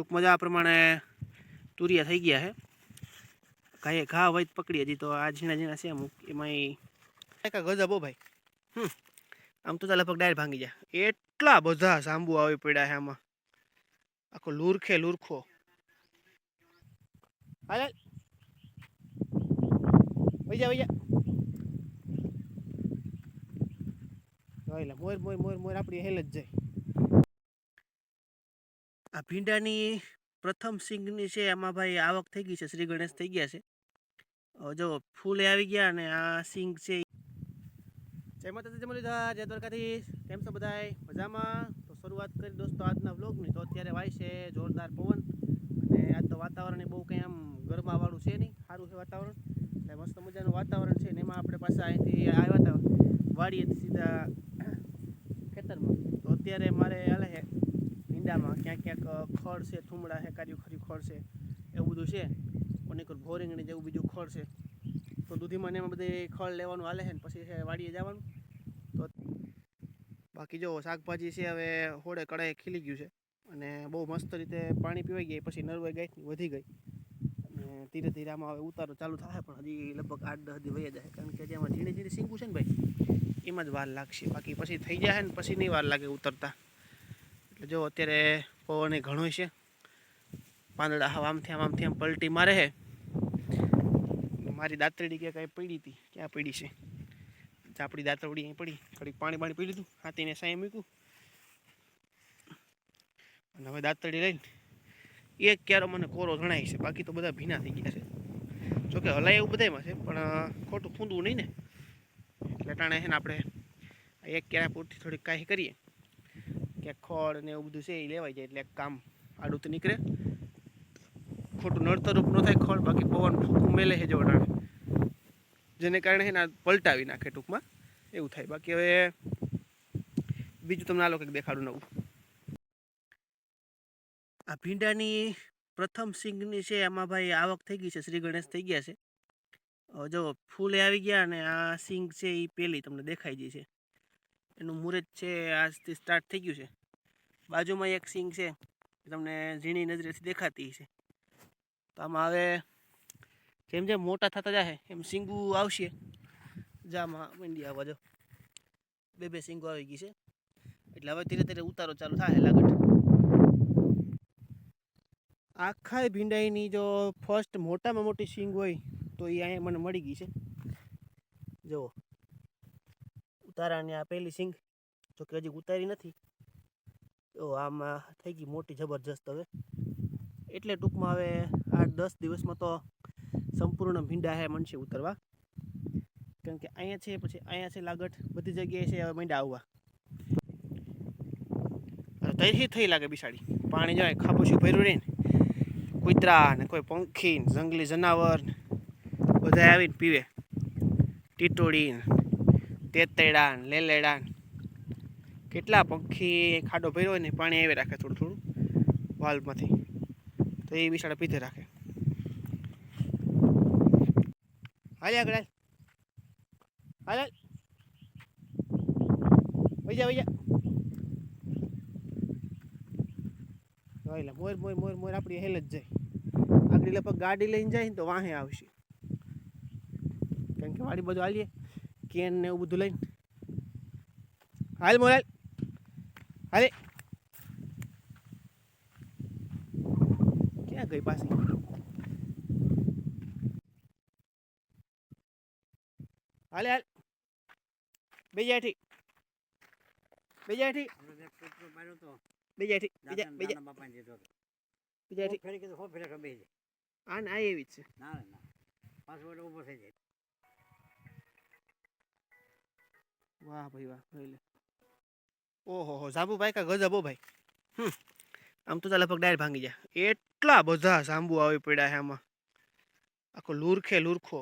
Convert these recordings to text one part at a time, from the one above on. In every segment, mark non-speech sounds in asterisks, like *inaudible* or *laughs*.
ટૂંકમાં આ પ્રમાણે તુરિયા થઈ ગયા છે. કાંઈ ઘા હોય પકડી હજી તો આ ઝીણા ઝીણા છે અમુક એમાંય કાંઈ ગજબ ભાઈ. હમ આમ તો લગભગ ડાયર ભાંગી જાય એટલા બધા સાંબુ આવી પડ્યા છે આમાં. આખો લુરખે લુરખો. હાલે વઈ લે મોર મોર મોર મોર આપણી હેલ જ જાય. આ ભીંડાની પ્રથમ સિંગની છે, એમાં ભાઈ આવક થઈ ગઈ છે, શ્રી ગણેશ થઈ ગયા છે. જો ફૂલે આવી ગયા અને આ સિંગ છે જય માતાજી, જય મુરલીધર, જય દ્વારકાધીશ. કેમ છો બધાય? મજામાં? તો શરૂઆત કરી દોસ્તો આજના વ્લોગની. તો અત્યારે વાય છે જોરદાર પવન. અને આજ તો વાતાવરણ બહુ કંઈ આમ ગરમાવાળું છે નહીં. સારું છે વાતાવરણ. એટલે મસ્ત મજાનું વાતાવરણ છે ને એમાં આપણે પાછા અહીંથી આવ્યા હતા. વાડીએથી સીધા ખેતરમાં. તો અત્યારે મારે હાલે ક્યાંક ક્યાંક ખડ છે, થુમડા છે, કાર્યું ખરી ખડ છે, એવું બધું છે. અનેક ભોરિંગણી જેવું બીજું ખડ છે. તો દૂધીમાં એમાં બધે ખડ લેવાનું હાલે છે ને પછી વાડીએ જવાનું. તો બાકી જો શાકભાજી છે હવે હોડે કડાએ ખીલી ગયું છે. અને બહુ મસ્ત રીતે પાણી પીવાઈ ગઈ પછી નરવાઈ ગઈ વધી ગઈ. અને ધીરે ધીરે આમાં હવે ઉતારો ચાલુ થાય, પણ હજી લગભગ આઠ દસ દી વહી જાય. કારણ કે જેમાં ઝીણી ઝીણી સિંગું છે ને ભાઈ, એમાં જ વાર લાગશે. બાકી પછી થઈ જાય ને, પછી નહીં વાર લાગે ઉતરતા. જો અત્યારે પવન ઘણો છે. પાંદડા હાવ આમથી આમ આમથી આમ પલટી મારે છે મારી દાંતરડી કે કાંઈ પડી હતી, ક્યાં પડી છે? આપણી દાંતરડી અહીં પડી, થોડીક પાણી પાણી પી લીધું, હાથીને સાંઈ મૂક્યું. અને હવે દાંતરડી લઈને એક ક્યારો મને કોરો જણાય છે, બાકી તો બધા ભીના થઈ ગયા છે. જોકે હલાય એવું બધામાં છે, પણ ખોટું ખૂંદવું નહીં ને. એટલે ટાણે છે ને આપણે એક ક્યારે પૂરતી થોડીક કાંઈ કરીએ. કે ખોળ ને એવું બધું છે એ લેવાઈ જાય એટલે કામ આડું તો નીકળે. ખોટું નડતરૂપ ન થાય ખોળ બાકી પવન ફૂંકું મેલે છે જોડાણે જેને કારણે છે ને પલટાવી નાખે ટૂંકમાં. એવું થાય. બાકી હવે બીજું તમને આ લોકો દેખાડું નવું. આ ભીંડાની પ્રથમ સિંગની છે એમાં ભાઈ આવક થઈ ગઈ છે, શ્રી ગણેશ થઈ ગયા છે. જો ફૂલે આવી ગયા અને આ સિંગ છે એ પેલી તમને દેખાઈ ગઈ છે. એનું મુહૂર્ત છે, આજથી સ્ટાર્ટ થઈ ગયું છે. બાજુમાં એક સિંગ છે તમને ઝીણી નજરેથી દેખાતી છે તો આમાં હવે જેમ જેમ મોટા થતા જાય એમ સિંગુ આવશે. જામાં મંડી આવવા જો. બે બે સિંગો આવી ગઈ છે. એટલે હવે ધીરે ધીરે ઉતારો ચાલુ થાય લાગટ આખા ભીંડાઈની જો ફર્સ્ટ મોટામાં મોટી સિંગ હોય, તો એ અહીંયા મને મળી ગઈ છે. જુઓ. ઉતારાની આ પહેલી સિંગ જો કે હજી ઉતારી નથી. તો આમાં થઈ ગઈ મોટી જબરજસ્ત હવે. એટલે ટૂંકમાં હવે આઠ દસ દિવસમાં તો સંપૂર્ણ ભીંડા હે મનશે ઉતરવા. કારણ કે અહીંયા છે, પછી અહીંયા છે લાગટ બધી જગ્યાએ છે, હવે મીંડા આવવા. તૈથી થઈ લાગે બિસાડી. પાણી જાય ખાપોશું ભર્યું રહે ને. કૂતરા ને કોઈ પંખી ને જંગલી જનાવર બધા આવીને પીવે. ટીટોડી ને તેતેડા ને લેલેડા ને કેટલા પંખી ખાડો ભર્યો હોય ને પાણી આવી રાખે થોડું થોડું વાલ્વમાંથી. તો એ બિસાડા પીધે રાખે. હાલ આગળ હાલ. હાલ હાલ. વઈ જા વઈ જા. જોઈ મોર મોર મોર મોર આપણી હેલ જ જાય. આગળ લગભગ ગાડી લઈને જાય ને તો વાહે આવશે. કારણ કે વાડી બધું હાલીએ, કેન ને એવું બધું લઈને. હાલ મોર હાલે ક્યાં ગઈ પાછી હાલે હાલ બેજા ઠી બેજા ઠી બેજા ઠી બેજા બેજા બીજા ઠી આ ને આ એવી જ છે વાહ ભાઈ વાહ જોઈ લે ઓહો હો જાંબુભાઈ કા ગજબ હો ભાઈ હમ આમ તો ચાલ લગભગ ડાયર ભાંગી જાય એટલા બધા જાંબુ આવી પડ્યા છે આમાં આખો લુરખે લુરખો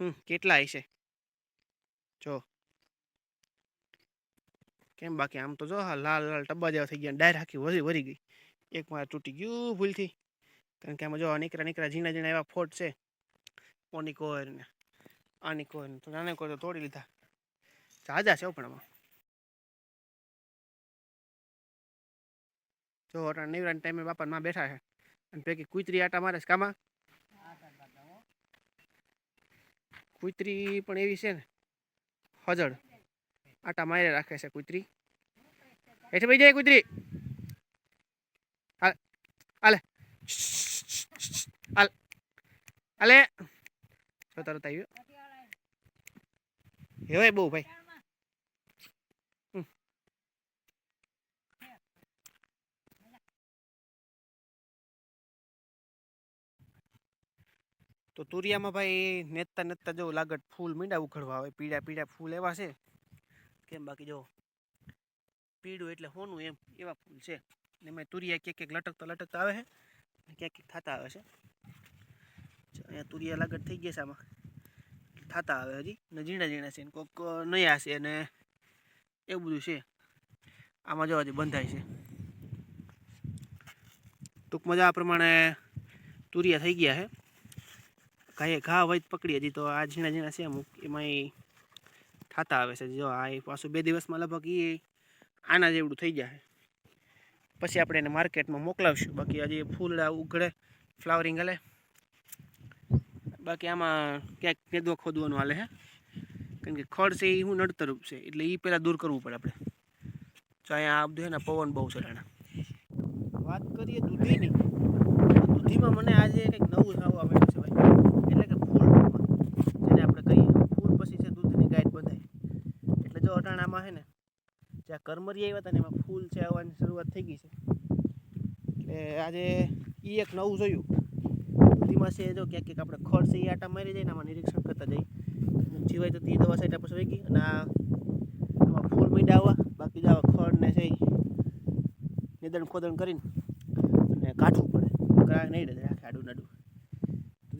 હમ કેટલા હશે જો કેમ બાકી આમ તો જો હા લાલ લાલ ટબ્બા જેવા થઈ ગયા ડાયર આખી વરી વરી ગઈ એક મારે તૂટી ગયું ભૂલથી કારણ કે આમાં જો નીકળા નીકળા ઝીણા ઝીણા એવા ફોટ છે ઓની કોર ને આની કોર ને તો નાને કોર તો તોડી લીધા જાજા છે હો પણ આમાં જો અટાણ નેવરાના ટાઈમે બાપા માં બેઠા છે. અને ભેગી કુતરી આટા મારે છે કામાં? કુતરી પણ એવી છે ને, હજળ. આટા મારે રાખે છે કુતરી. એટલે ભાઈ જાય કુતરી. હાલ, હાલે. જો તરત આવ્યો હેવાય બહુ ભાઈ. તો તુરિયામાં ભાઈ નેતા નેતા જો લાગત ફૂલ મીંડા ઉખડવા આવે પીળા પીળા ફૂલ એવા છે. કેમ બાકી જો પીળું એટલે હોનું એમ, એવા ફૂલ છે. ને એમાં તુરિયા ક્યાંક ક્યાંક લટકતા લટકતા આવે છે ક્યાંક ક્યાંક થતા આવે છે. અહીંયા તુરિયા લાગત થઈ ગયા છે આમાં. થતા આવે હજી, ને ઝીણા ઝીણા છે, ને કોક નયા છે, ને એવું બધું છે. આમાં જો હજી બંધાય છે. ટૂંકમાં આ પ્રમાણે તુરિયા થઈ ગયા છે. કાંઈ ઘા વૈદ પકડી હજી તો આ ઝીણા ઝીણા છે, અમુક એમાંય થતા આવે છે. જો આ પાછું બે દિવસમાં લગભગ એ આના જેવડું થઈ જાય. પછી આપણે એને માર્કેટમાં મોકલાવશું. બાકી હજી ફૂલડા ઉઘડે, ફ્લાવરિંગ હલે. બાકી આમાં ક્યાંક કેદો ખોદવાનું હાલે હે. કારણ કે ખડ છે એ હું નડતરૂપ છે? એટલે એ પહેલાં દૂર કરવું પડે આપણે. તો અહીંયા આ બધું ને, પવન બહુ છે રાણા. વાત કરીએ દૂધીની દૂધીમાં મને આજે કંઈક નવું થવું માંડ્યું છે ભાઈ એટલે કે ફૂલ જેને આપણે કહીએ ફૂલ પછી છે દૂધની ગાય બંધાય એટલે જો અટાણામાં છે ને જ્યાં કરમરી આવ્યા હતા ને એમાં ફૂલ છે, આવવાની શરૂઆત થઈ ગઈ છે. એટલે આજે એ એક નવું જોયું. દૂધીમાં છે જો ક્યાંક ક્યાંક આપણે ખડ છે એ આટા મારી જાય ને આમાં નિરીક્ષણ કરતા જઈએ. જીવાય તો તે દવા સાઈડ પછી વહી ગઈ અને આમાં ફૂલ મીંડા આવવા, બાકી આવા ખડ ને છે નિદણ ખોદણ કરીને અને કાઢવું પડે. ગ્રાહક નહીં રાખે આડું નાડું.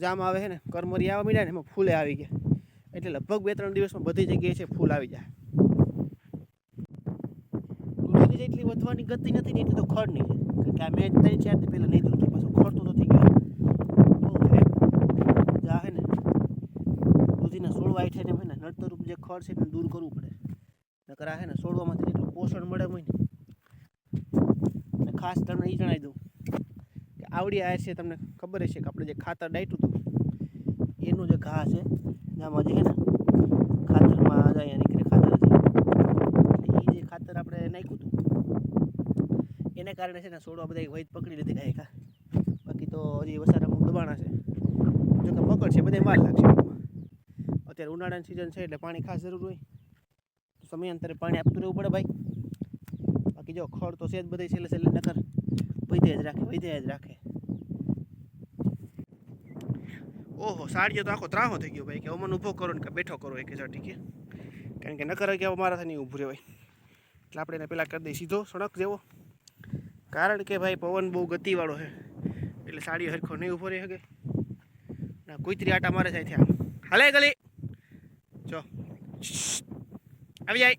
જામ આવે છે ને, કરમરી આવવા મીડા ને એમાં ફૂલે આવી ગયા. એટલે લગભગ બે ત્રણ દિવસમાં બધી જગ્યાએ છે ફૂલ આવી જાય. દૂધની વધવાની ગતિ નથી ને એટલી તો ખડ નહીં. કારણ કે આ મેં ત્રણ ચાર દી પહેલાં નહીં દૂધતું પાછું ખડતું થઈ ગયું. જા હે ને. દૂધીના સોળવા છે ને હોય ને નડતરૂપ જે ખડ છે એને દૂર કરવું પડે. નકર આ હે ને, સોળવામાંથી જેટલું પોષણ મળે હોય ને. ખાસ તમને એ જણાવી દઉં કે આવડી આ છે તમને ખબર છે કે આપણે જે ખાતર ડાયટું હતું, એનું જે ઘા છે આમાં જે હે ને, ખાતરમાં જાય અહીંયા નીકળે ખાતર હતી એટલે એ જે ખાતર આપણે નાખ્યું હતું એને કારણે છે ને છોડવા બધા વૈદ પકડી લીધી ગાય ખા બાકી તો હજી વસારા અમુક દબાણા છે. જો કે પકડ છે બધા વાર લાગશે અત્યારે ઉનાળાની સિઝન છે એટલે પાણી ખાસ જરૂર હોય. સમયાંતરે પાણી આપતું રહેવું પડે ભાઈ. બાકી જો ખડ તો છે જ બધે છેલ્લે છેલ્લે, નકર વૈધે જ રાખે, વૈધે જ રાખે. ઓહો, સાડીઓ તો આખો ત્રાહો થઈ ગયો ભાઈ, કે મને ઊભો કરો ને કે બેઠો કરો એક હજાર ટીકે. કારણ કે નકર કે મારાથી નહીં ઊભું રહેવાય. એટલે આપણે એને પહેલાં કરી દઈએ, સીધો સડક જેવો. કારણ કે ભાઈ પવન બહુ ગતિવાળો છે. એટલે સાડી હરખો નહીં ઊભો રહી શકે. ના કુતરી આટા મારે જાય ત્યાં હાલે ગલી. જો. આવી જાય.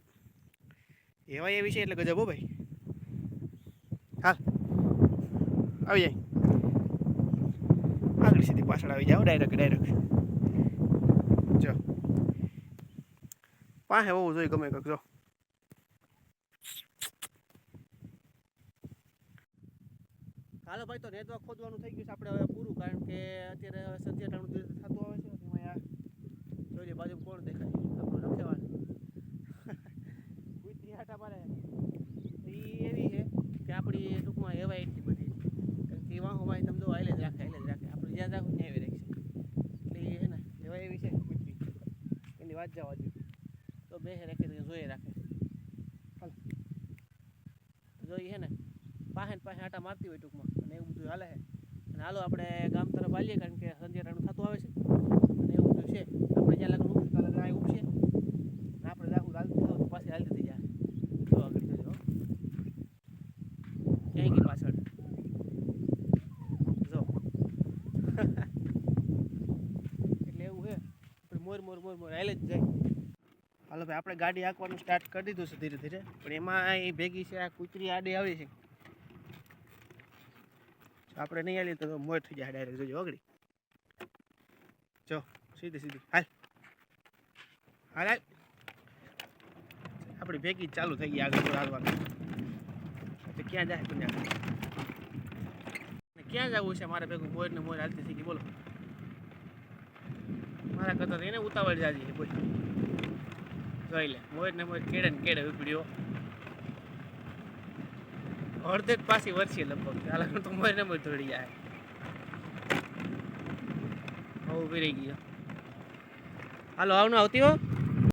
એવા એવી છે એટલે ગજબ ભાઈ. હાલ. આવી જાય. આગળ સીધી પાછળ આવી જાઓ ડાયરેક્ટ ડાયરેક્ટ જો. પાસે હોવું જોઈએ ગમે કંઈક જો. હાલો ભાઈ તો નેટવર્ક ખોદવાનું થઈ ગયું છે આપણે હવે પૂરું કારણ કે અત્યારે હવે સંધ્યાટાણું ધીરે થતું આવે છે એમાં આ જોઈએ બાજુ કોણ દેખાય આપણું રખેવાળ કુતરી આટા મારે. એ એવી છે કે આપણી ટૂંકમાં એવાય એટલી બધી. કારણ કે વાહો ભાઈ તમે જો હાલે જ રાખે હાલે જ રાખે. આપણે જ્યાં રાખું ત્યાં એવી રાખશે એટલે એ છે ને એવા એવી છે કુતરી એની વાત જવા દો. તો બે રાખે તો જોઈએ રાખે. હાલ. જોઈએ છે ને પાસે પાસે આટા મારતી હોય ટૂંકમાં. અને બધું હાલે. છે અને હાલો આપણે ગામ તરફ હાલીએ કારણ કે સંધ્યાટાણું થતું આવે છે. અને એવું બધું છે. આપણે જ્યાં લગ્ન ઉપસે ત્યાં લગ્ન ઉપસે અને આપણે રાખું હાલતું થયું પાછી હાલતી થઈ જાય. જો આગળ જોજો. ક્યાંય ગઈ પાછળ? જો. *laughs* એટલે એવું છે. આપણે મોર મોર મોર મોર હાલે જ જાય. હાલો ભાઈ, આપણે ગાડી હાંકવાનું સ્ટાર્ટ કરી દીધું છે ધીરે ધીરે. પણ એમાં એ ભેગી છે, આ કૂતરી આડી આવી છે. આપણે નહીં હાલીએ તો મોર થઈ જાય ડાયરેક્ટ જોજો, ઓગળી. જો, સીધી સીધી. હાલ. હાલ હાલ. આપણી ભેગી ચાલુ થઈ ગઈ આગળ હાલવાનું. તો ક્યાં જાય કન્યા ક્યાં જવું છે મારે ભેગું? મોર ને મોર હાલતી ગઈ. બોલો. મારા કરતા એને ઉતાવળ જાજી બોલ. જોઈ લે. મોર ને મોર કેડે ને કેડે ઉપડ્યો. અડધે પાછી વરસી લગભગ. હાલ તો મને મોર દોડી જાય. બહુ ઊભી ગયો. હાલો, આવનું આવતી હો.